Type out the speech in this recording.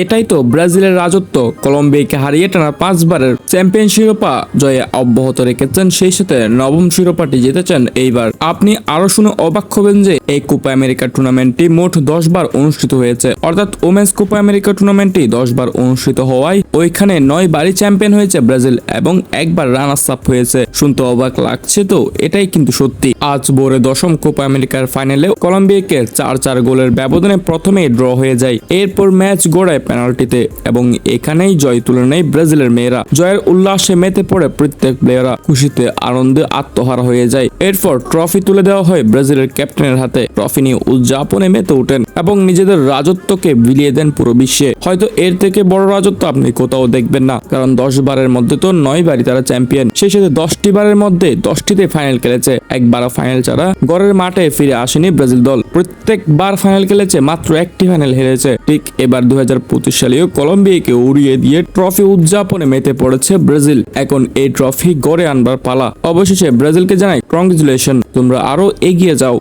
এটাই তো ব্রাজিলের রাজত্ব। কলম্বিয়াকে হারিয়ে টানা পাঁচবারের চ্যাম্পিয়ন শিরোপা জয়ে অব্যাহত রেখেছেন সেই সাথে নবম শিরোপাটি জিতেছেন এইবার। আপনি আরও শুনে অবাক হবেন যে এই কোপা আমেরিকা টুর্নামেন্টটি মোট দশ বার অনুষ্ঠিত হয়েছে। অর্থাৎ ওমেন্স কোপা আমেরিকা টুর্নামেন্টটি দশ বার অনুষ্ঠিত হওয়ায় ওইখানে নয় বারই চ্যাম্পিয়ন হয়েছে ব্রাজিল এবং একবার রানার্স আপ হয়েছে। শুনতে অবাক লাগছে তো, এটাই কিন্তু সত্যি। আজ ভোরে দশম কোপা আমেরিকার ফাইনালে কলম্বিয়াকে চার চার গোলের ব্যবধানে প্রথমেই ড্র হয়ে যায়। এরপর ম্যাচ গড়ায় পেনাল্টিতে এবং এখানেই জয় তুলে নেয় ব্রাজিলের মেয়েরা। জয়ের উল্লাসে মেতে পড়ে প্রত্যেক প্লেয়াররা খুশিতে আনন্দে আত্মহারা হয়ে যায়। এরপর ট্রফি তুলে দেওয়া হয় ব্রাজিলের ক্যাপ্টেনের হাতে। ট্রফি নিয়ে উদযাপনে মেতে ওঠেন এবং নিজেদের রাজত্বকে বিলিয়ে দেন পুরো বিশ্বে। হয়তো এর থেকে বড় রাজত্ব আপনি কোথাও দেখবেন না। কারণ দশ বারের মধ্যে তো নয় বারই তারা চ্যাম্পিয়ন সেই সাথে দশটি বারের মধ্যে দশটিতে ফাইনাল খেলেছে। একবারও ফাইনাল ছাড়া গড়ের মাঠে ফিরে আসেনি ব্রাজিল দল। প্রত্যেকবার ফাইনাল খেলেছে, মাত্র একটি ফাইনাল হেরেছে। ঠিক এবার দু হাজার পঁচিশ সালেও কলম্বিয়াকে উড়িয়ে দিয়ে ট্রফি উদযাপনে মেতে পড়েছে ব্রাজিল। এখন এই ট্রফি গড়ে আনবার পালা। অবশেষে ব্রাজিলকে জানাই কংগ্রেচুলেশন তোমরা আরও এগিয়ে যাও।